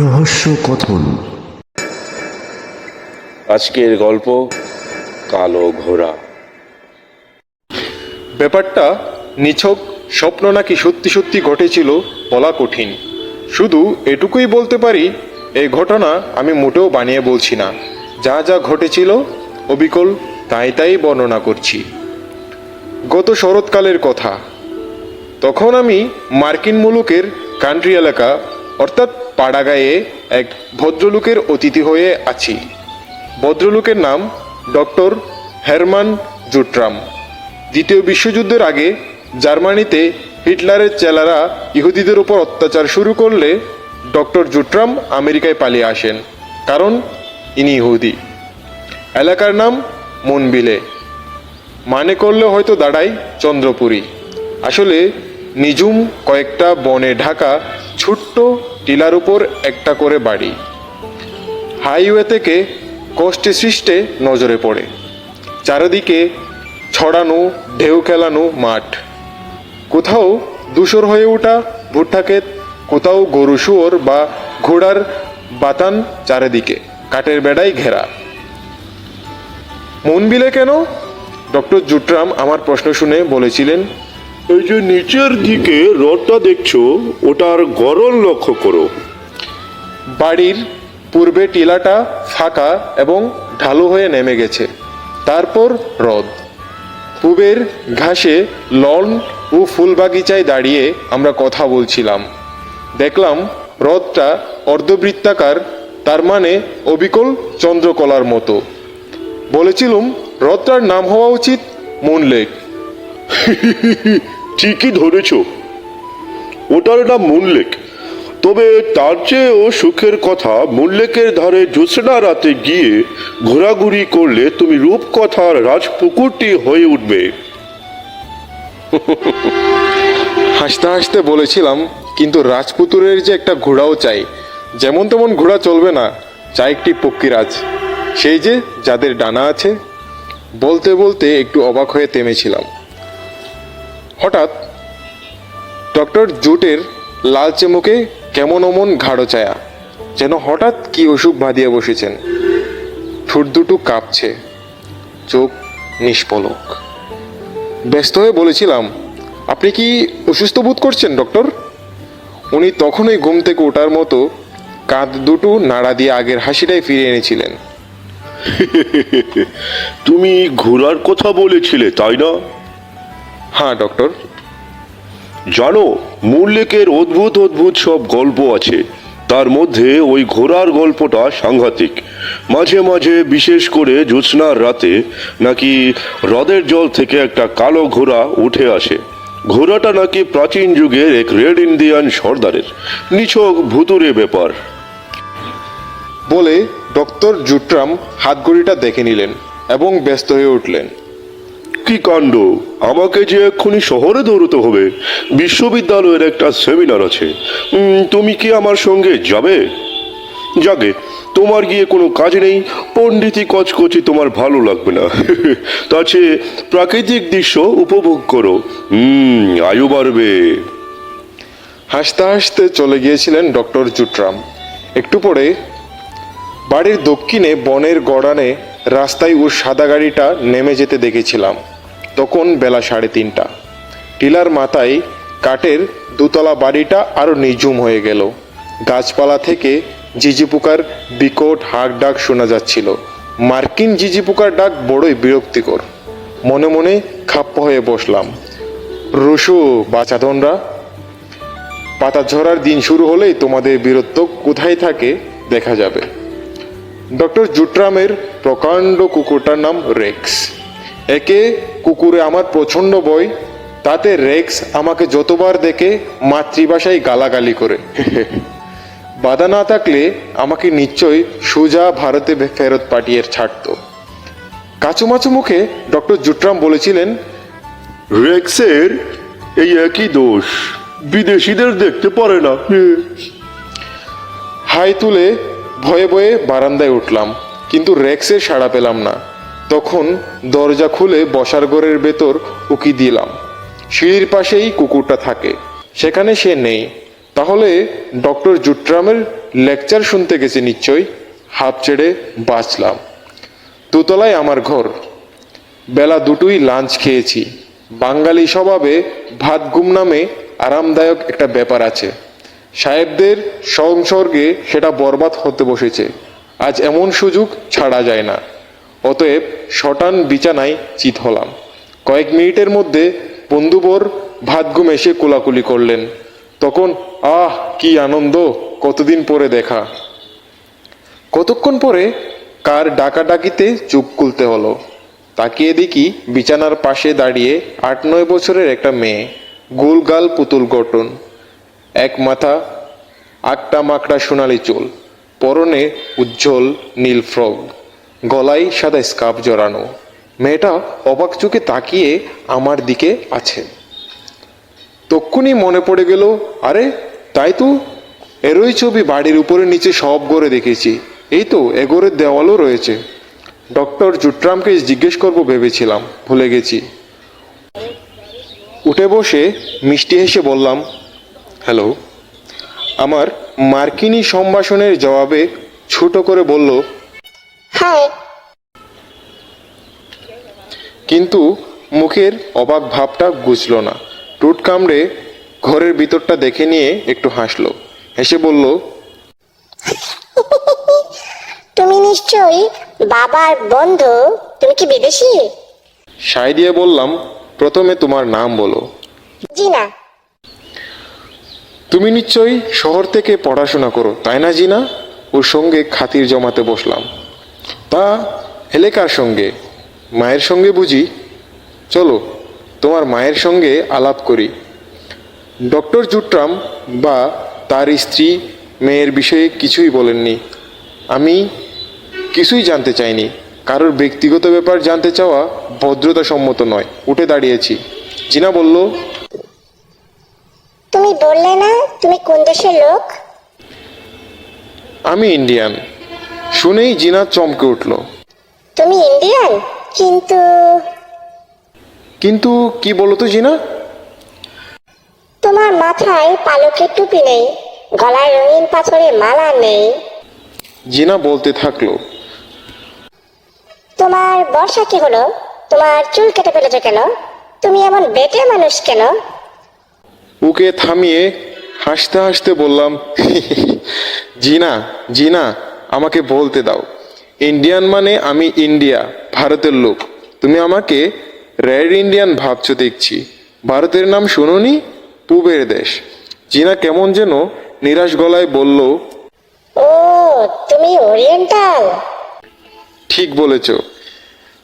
রহস্য কথন আজকের গল্প কালো ঘোড়া। ব্যাপারটা নিছক স্বপ্ন নাকি সত্যি সত্যি ঘটেছিল বলা কঠিন। শুধু এটুকুই বলতে পারি, এই ঘটনা আমি মোটেও বানিয়ে বলছি না। যা যা ঘটেছিল, অবিকল তাই তাই বর্ণনা করছি। গত শরৎকালের কথা। তখন আমি মার্কিন মুলুকের কান্ট্রি এলাকা, অর্থাৎ পাড়াগায়ে এক ভদ্রলোকের অতিথি হয়ে আছি। ভদ্রলোকের নাম ডক্টর হেরমান জুট্রাম। দ্বিতীয় বিশ্বযুদ্ধের আগে জার্মানিতে হিটলারের চেলারা ইহুদিদের উপর অত্যাচার শুরু করলে ডক্টর জুট্রাম আমেরিকায় পালিয়ে আসেন, কারণ ইনি ইহুদি। এলাকার নাম মনবিলে। মানে করলে হয়তো দাঁড়ায় চন্দ্রপুরী। আসলে নিঝুম কয়েকটা বনে ঢাকা ছোট্ট টিলার উপর একটা করে বাড়ি। হাইওয়ে থেকে কষ্টে সৃষ্টে নজরে পড়ে। চারিদিকে ছড়ানো, ঢেউ খেলানো মাঠ। কোথাও ধূসর হয়ে ওঠা ভুট্টা ক্ষেত কোথাও গরু শুয়োর বা ঘোড়ার বাতান চারিদিকে, কাঠের বেড়ায় ঘেরা। মন বিলে কেন? ডক্টর জুটরাম আমার প্রশ্ন শুনে বলেছিলেন এই যে নিচের দিকে রডটা দেখছ, ওটার গরল লক্ষ্য করো। বাড়ির পূর্বে টিলাটা ফাঁকা এবং ঢালু হয়ে নেমে গেছে। তারপর হ্রদ পূবের ঘাসে লন ও ফুল বাগিচায় দাঁড়িয়ে আমরা কথা বলছিলাম। দেখলাম হ্রদটা অর্ধবৃত্তাকার, তার মানে অবিকল চন্দ্রকলার মতো। বলেছিলুম হ্রদটার নাম হওয়া উচিত মুন লেক ঠিকই ধরেছ। ওটার নাম মুনলেক তবে তার চেয়েও সুখের কথা মুনলেকের ধারে জ্যোৎস্না রাতে গিয়ে ঘোরাঘুরি করলে তুমি রূপকথার রাজপুকুরটি হয়ে উঠবে। হাসতে হাসতে বলেছিলাম, কিন্তু রাজপুতুরের যে একটা ঘোড়াও চাই, যেমন তেমন ঘোড়া চলবে না, চাই একটি পক্ষীরাজ। সেই যে যাদের ডানা আছে, বলতে বলতে একটু অবাক হয়ে থেমেছিলাম। হঠাৎ ডক্টর জোটের লালচে মুখে কেমন অমন ঘাড়ো চায়া যেন হঠাৎ কি অসুখ বাঁধিয়ে বসেছেন। ঠোঁট দুটো কাঁপছে, চোখ নিষ্পলক। ব্যস্ত হয়ে বলেছিলাম, আপনি কি অসুস্থ বোধ করছেন, ডক্টর? উনি তখনই ঘুম থেকে ওঠার মতো কাঁধ দুটো নাড়া দিয়ে আগের হাসিটাই ফিরে এনেছিলেন। তুমি ঘোরার কথা বলেছিলে, তাই না? হ্যাঁ ডক্টর জানো, মুল্লেকের অদ্ভুত অদ্ভুত সব গল্প আছে। তার মধ্যে ওই ঘোড়ার গল্পটা সাংঘাতিক। মাঝে মাঝে, বিশেষ করে জ্যোৎস্নার রাতে নাকি হ্রদের জল থেকে একটা কালো ঘোড়া উঠে আসে। ঘোড়াটা নাকি প্রাচীন যুগের এক রেড ইন্ডিয়ান সর্দারের। নিছক ভুতুরে ব্যাপার। বলে ডক্টর জুট্রাম হাতঘড়িটা দেখে নিলেন এবং ব্যস্ত হয়ে উঠলেন। কি কাণ্ড। আমাকে যে এক্ষুনি শহরে দৌড়তে হবে, বিশ্ববিদ্যালয়ের একটা সেমিনার আছে। তুমি কি আমার সঙ্গে যাবে? যাকে তোমার গিয়ে কোনো কাজ নেই পণ্ডিতি কচকচি তোমার ভালো লাগবে না। চেয়ে প্রাকৃতিক দৃশ্য উপভোগ করো। আয়ু বাড়বে। হাসতে হাসতে চলে গিয়েছিলেন ডক্টর জুট্রাম। একটু পরে বাড়ির দক্ষিণে বনের গড়ানে রাস্তায় ওর সাদা গাড়িটা নেমে যেতে দেখেছিলাম। তখন বেলা সাড়ে তিনটা। টিলার মাথায় কাঠের দোতলা বাড়িটা আরও নিঝুম হয়ে গেল। গাছপালা থেকে ঝিঝি পোকার বিকট হাঁক ডাক শোনা যাচ্ছিল। মার্কিন ঝিঝি পোকার ডাক বড়ই বিরক্তিকর। মনে মনে খাপ্পা হয়ে বসলাম। রুশু বাচাধনরা পাতা ঝরার দিন শুরু হলেই তোমাদের বীরত্ব কোথায় থাকে দেখা যাবে। ডক্টর জুট্রামের প্রকাণ্ড কুকুরটার নাম রেক্স। একে কুকুরে আমার প্রচণ্ড বই তাতে রেক্স আমাকে যতবার দেখে মাতৃভাষায় গালাগালি করে। বাধা না থাকলে আমাকে নিশ্চয়ই সোজা ভারতে ফেরত পাঠিয়ে ছাড়তো। কাচুমাচু মুখে ডক্টর জুটরাম বলেছিলেন রেক্সের এই একই দোষ বিদেশিদের দেখতে পারে না। হাই তুলে ভয়ে ভয়ে বারান্দায় উঠলাম কিন্তু রেক্সের সাড়া পেলাম না। তখন দরজা খুলে বসার ঘরের ভেতর উকি দিলাম। সিঁড়ির পাশেই কুকুরটা থাকে। সেখানে সে নেই। তাহলে ডক্টর জুট্রামের লেকচার শুনতে গেছে নিশ্চয়ই। হাফ ছেড়ে বাঁচলাম। দোতলায় আমার ঘর। বেলা দুটোই লাঞ্চ খেয়েছি। বাঙালি স্বভাবে ভাত ঘুম নামে আরামদায়ক একটা ব্যাপার আছে। সাহেবদের সংসর্গে সেটা বরবাদ হতে বসেছে। আজ এমন সুযোগ ছাড়া যায় না। অতএব শটান বিছানায় চিত হলাম। কয়েক মিনিটের মধ্যে বন্ধুবর ভাত ঘুম এসে কোলাকুলি করলেন। তখন, আহ, কি আনন্দ, কতদিন পরে দেখা। কতক্ষণ পরে কার ডাকাডাকিতে চুপ খুলতে হলো। তাকিয়ে দেখি বিছানার পাশে দাঁড়িয়ে আট নয় বছরের একটা মেয়ে, গোলগাল পুতুল গঠন, এক মাথা আটটা মাকড়া সোনালি চুল, পরনে উজ্জ্বল নীল ফ্রক। গলায় সাদা স্কার্ফ জড়ানো। মেয়েটা অবাক চোখে তাকিয়ে আমার দিকে আছে। তক্ষুনি মনে পড়ে গেল, আরে, তাই তো, এরই ছবি বাড়ির উপরে নিচে সব ঘরে দেখেছি। এই তো, এগোরের দেওয়ালও রয়েছে। ডক্টর জুট্রামকে জিজ্ঞেস করব ভেবেছিলাম, ভুলে গেছি। উঠে বসে মিষ্টি হেসে বললাম, হ্যালো। আমার মার্কিনী সম্ভাষণের জবাবে ছোট করে বলল কিন্তু মুখের অবাক ভাবটা গুছল না। টুট কামড়ে ঘরের ভিতরটা দেখে নিয়ে একটু হাসলো। হেসে বলল তুমি নিশ্চয়ই বাবার বন্ধু? তুমি কি বিদেশি? সাই দিয়ে বললাম প্রথমে তোমার নাম বলো। জি না তুমি নিশ্চয়ই শহর থেকে পড়াশোনা করো তাই না জিনা? ওর সঙ্গে খাতির জমাতে বসলাম। তা এলাকার সঙ্গে? মায়ের সঙ্গে বুঝি? চলো তোমার মায়ের সঙ্গে আলাপ করি। ডক্টর জুট্রাম বা তার স্ত্রী মেয়ের বিষয়ে কিছুই বলেননি। আমি কিছুই জানতে চাইনি। কারোর ব্যক্তিগত ব্যাপার জানতে চাওয়া ভদ্রতা সম্মত নয়। উঠে দাঁড়িয়েছি। জিনা বলল তুমি বললে না তুমি কোন দেশের লোক? আমি ইন্ডিয়ান। শুনেই জিনা চমকে উঠল। তুমি ইন্ডিয়ান? কিন্তু কিন্তু কি বলো তো জিনা? তোমার মাথায় পালকের টুপি নেই গলায় রঙিন পাথরের মালা নেই। জিনা বলতে থাকল তোমার বর্ষা কি হলো? তোমার চুল কেটে ফেলেছো কেন? তুমি এমন বেটে মানুষ কেন? ওকে থামিয়ে হাসতে হাসতে বললাম জিনা জিনা আমাকে বলতে দাও। ইন্ডিয়ান মানে আমি ইন্ডিয়া ভারতের লোক। তুমি আমাকে রেড ইন্ডিয়ান ভাবছ দেখছি। ভারতের নাম শুনোনি? পূবের দেশ। জিনা কেমন যেন নিরাশ গলায় বলল ও তুমি ওরিয়েন্টাল ঠিক বলেছ।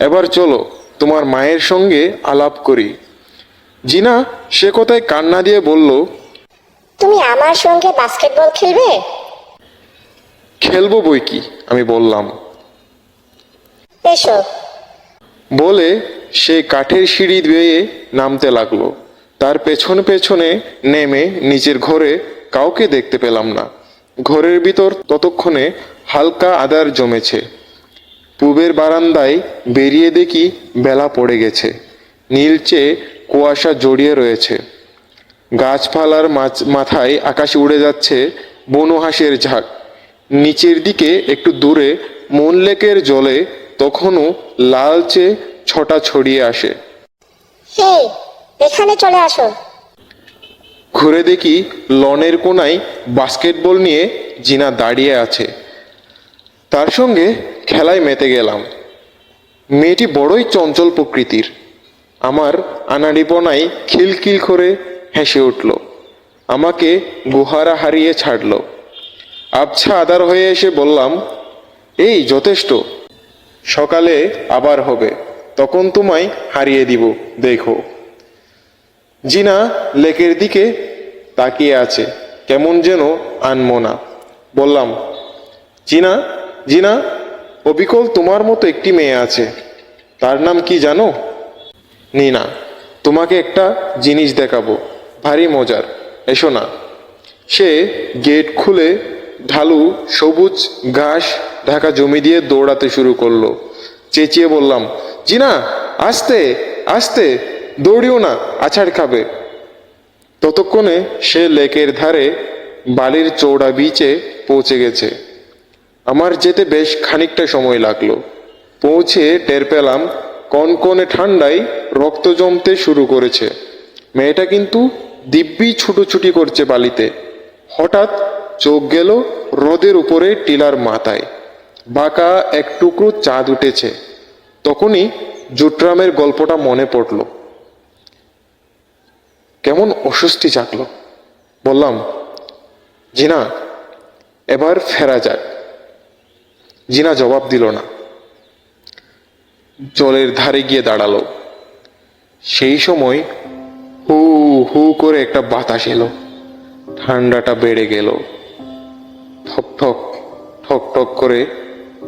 এবার চলো তোমার মায়ের সঙ্গে আলাপ করি। জিনা সে কথায় কান্না দিয়ে বলল তুমি আমার সঙ্গে বাস্কেটবল খেলবে? খেলব বই কি? আমি বললাম। এসো। বলে সে কাঠের সিঁড়ি বেয়ে নামতে লাগল। তার পেছন পেছনে নেমে নিজের ঘরে কাউকে দেখতে পেলাম না। ঘরের ভিতর ততক্ষণে হালকা আদার জমেছে। পূবের বারান্দায় বেরিয়ে দেখি বেলা পড়ে গেছে। নীলচে কুয়াশা জড়িয়ে রয়েছে। গাছপালার মাথায় আকাশে উড়ে যাচ্ছে বনহাসের ঝাঁক। নিচের দিকে একটু দূরে মন লেকের জলে তখনও লালচে ছটা ছড়িয়ে আসে। হে এখানে চলে আসো। ঘুরে দেখি লনের কোনায় বাস্কেটবল নিয়ে জিনা দাঁড়িয়ে আছে। তার সঙ্গে খেলায় মেতে গেলাম। মেয়েটি বড়ই চঞ্চল প্রকৃতির। আমার আনাড়িপনায় খিলখিল করে হেসে উঠল। আমাকে গুহারা হারিয়ে ছাড়ল। আবছা আদার হয়ে এসে বললাম, এই যথেষ্ট। সকালে আবার হবে। তখন তোমায় হারিয়ে দিব, দেখো। জিনা লেকের দিকে তাকিয়ে আছে, কেমন যেন আনমনা বললাম, জিনা জিনা, অবিকল তোমার মতো একটি মেয়ে আছে। তার নাম কি জানো? নিনা, তোমাকে একটা জিনিস দেখাবো। ভারী মজার। এসো না। সে গেট খুলে ঢালু সবুজ ঘাস ঢাকা জমি দিয়ে দৌড়াতে শুরু করল। চেঁচিয়ে বললাম, জিনা, আস্তে আস্তে, দৌড়িও না, আছাড় খাবে। ততক্ষণে সে লেকের ধারে বালির চৌড়া বিচে পৌঁছে গেছে। আমার যেতে বেশ খানিকটা সময় লাগল। পৌঁছে টের পেলাম, কনকনে ঠান্ডায় রক্ত জমতে শুরু করেছে। মেয়েটা কিন্তু দিব্যি ছুটোছুটি করছে বালিতে। হঠাৎ চোখ গেল রোদের উপরে টিলার মাথায়। বাঁকা এক টুকরো চাঁদ উঠেছে। তখনই জুটরামের গল্পটা মনে পড়ল। কেমন অস্বস্তি জাগলো। বললাম, জিনা, এবার ফেরা যাক। জিনা জবাব দিল না। জলের ধারে গিয়ে দাঁড়াল। সেই সময় হু হু করে একটা বাতাস এলো। ঠান্ডাটা বেড়ে গেল। ঠক ঠক ঠক করে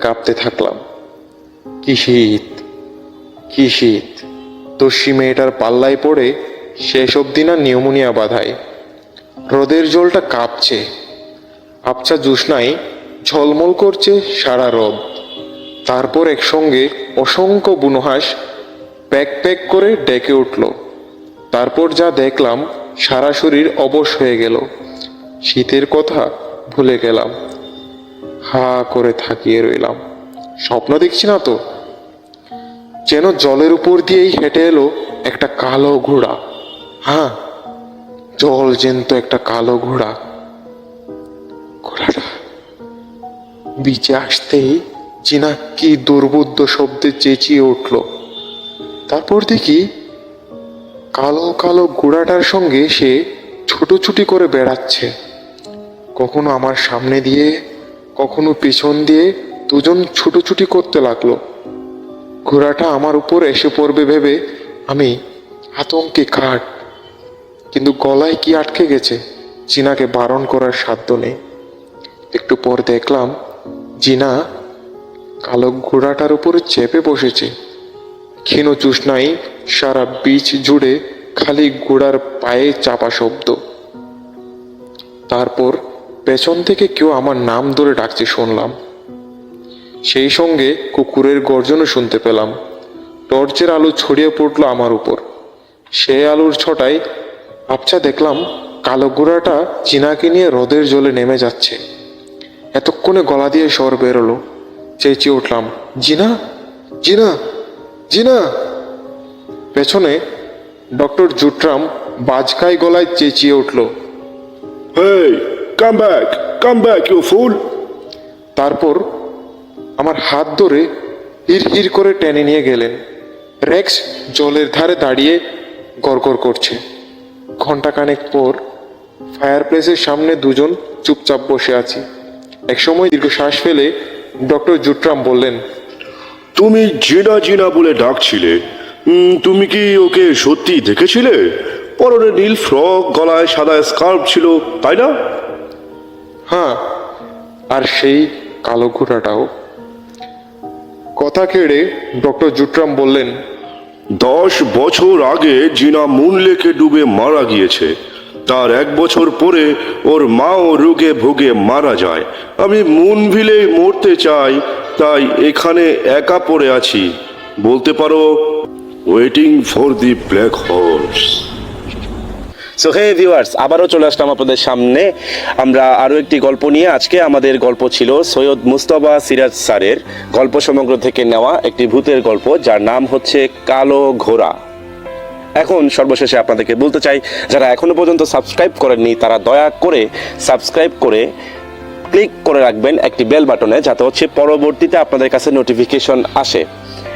কাঁপতে থাকলাম। কি শীত কি শীত। দস্যি মেয়েটার পাল্লায় পড়ে শেষ অবধি না নিউমোনিয়া বাধায়। হ্রদের জলটা কাঁপছে। আবছা জুস্নায় ঝলমল করছে সারা হ্রদ তারপর একসঙ্গে অসংখ্য বুনহাস প্যাক প্যাক করে ডেকে উঠল। তারপর যা দেখলাম সারা শরীর অবশ হয়ে গেল। শীতের কথা ভুলে গেলাম। হা করে থাকিয়ে রইলাম। স্বপ্ন দেখছি না তো? যেন জলের উপর দিয়েই হেঁটে এলো একটা কালো ঘোড়া। হ্যাঁ জল জ্যান্ত একটা কালো ঘোড়া। ঘোড়াটা বিচে আসতেই জিনা কি দুর্বোধ্য শব্দে চেঁচিয়ে উঠল। তারপর দেখি কালো কালো ঘোড়াটার সঙ্গে সে ছুটোছুটি করে বেড়াচ্ছে। কখনো আমার সামনে দিয়ে কখনো পেছন দিয়ে দুজন ছুটোছুটি করতে লাগল। ঘোড়াটা আমার উপর এসে পড়বে ভেবে আমি আতঙ্কে কাঠ কিন্তু গলায় কি আটকে গেছে জিনাকে বারণ করার সাধ্য নেই। একটু পর দেখলাম জিনা কালো ঘোড়াটার উপরে চেপে বসেছে। ক্ষীণ চুষনাই সারা বীচ জুড়ে খালি ঘোড়ার পায়ে চাপা শব্দ। তারপর পেছন থেকে কেউ আমার নাম ধরে ডাকছে শুনলাম। সেই সঙ্গে কুকুরের গর্জনও শুনতে পেলাম। টর্চের আলো ছড়িয়ে পড়ল আমার উপর। সেই আলোর ছটায় আবছা দেখলাম কালো ঘোড়াটা চিনাকে নিয়ে হ্রদের জলে নেমে যাচ্ছে। এতক্ষণে গলা দিয়ে স্বর বেরোলো। চেঁচিয়ে উঠলাম জিনা জিনা জিনা! পেছনে ডক্টর জুটরাম বাজকাই গলায় চেঁচিয়ে উঠল Hey, come back come back you fool তারপর আমার হাত ধরে হির হির করে টেনে নিয়ে গেলেন। রেক্স জলের ধারে দাঁড়িয়ে গড়গড় করছে। ঘন্টাখানেক পর ফায়ার প্লেসের সামনে দুজন চুপচাপ বসে আছি। একসময় দীর্ঘ শ্বাস ফেলে ডক্টর জুটরাম বললেন তুমি জিনা জিনা বলে ডাকছিলে। তুমি কি ওকে সত্যি দেখেছিলে? পরনে নীল ফ্রক গলায় সাদা স্কার্ফ ছিল তাই না? হ্যাঁ আর সেই কালো ঘোড়াটাও। কথা কেড়ে ডক্টর জুটরাম বললেন, দশ বছর আগে জিনা মুন লেকে ডুবে মারা গিয়েছে। তার এক বছর পরে ওর মাও রোগে ভোগে মারা যায়। আমি মুনভিলে মরতে চাই, তাই এখানে একা পড়ে আছি। বলতে পারো waiting for the black horse so hey viewers আবারও চলে আসলাম আপনাদের সামনে। আমরা আরও একটি গল্প নিয়ে আজকে আমাদের গল্প ছিল সৈয়দ মুস্তফা সিরাজ স্যারের গল্প সমগ্র থেকে নেওয়া একটি ভূতের গল্প, যার নাম হচ্ছে কালো ঘোড়া। এখন সর্বশেষে আপনাদেরকে বলতে চাই, যারা এখনও পর্যন্ত সাবস্ক্রাইব করেননি, তারা দয়া করে সাবস্ক্রাইব করে ক্লিক করে রাখবেন একটি বেল বাটনে, যাতে হচ্ছে পরবর্তীতে আপনাদের কাছে নোটিফিকেশন আসে।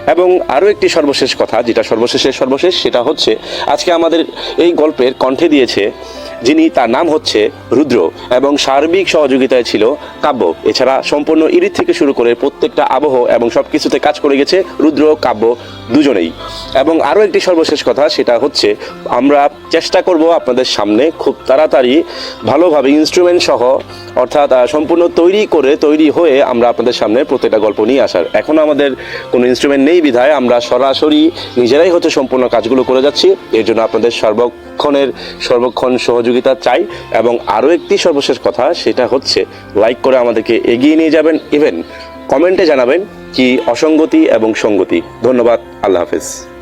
এবং আরও একটি সর্বশেষ কথা, যেটা সর্বশেষের সর্বশেষ, সেটা হচ্ছে, আজকে আমাদের এই গল্পের কণ্ঠে দিয়েছে যিনি তার নাম হচ্ছে রুদ্র এবং সার্বিক সহযোগিতায় ছিল কাব্য। এছাড়া সম্পূর্ণ ইরিত থেকে শুরু করে প্রত্যেকটা আবহ এবং সব কিছুতে কাজ করে গেছে রুদ্র, কাব্য দুজনেই। এবং আরও একটি সর্বশেষ কথা, সেটা হচ্ছে আমরা চেষ্টা করব আপনাদের সামনে খুব তাড়াতাড়ি ভালোভাবে ইনস্ট্রুমেন্ট সহ, অর্থাৎ সম্পূর্ণ তৈরি করে তৈরি হয়ে আমরা আপনাদের সামনে প্রত্যেকটা গল্প নিয়ে আসার। এখন আমাদের কোনো ইনস্ট্রুমেন্ট নেই বিধায়, আমরা সরাসরি নিজেরাই হচ্ছে সম্পূর্ণ কাজগুলো করে যাচ্ছি। এর জন্য আপনাদের সর্বক্ষণের সর্বক্ষণ সহযোগিতা চাই এবং আরও একটি সর্বশেষ কথা, সেটা হচ্ছে লাইক করে আমাদেরকে এগিয়ে নিয়ে যাবেন। ইভেন কমেন্টে জানাবেন কি অসঙ্গতি এবং সঙ্গতি। ধন্যবাদ, আল্লাহ হাফেজ।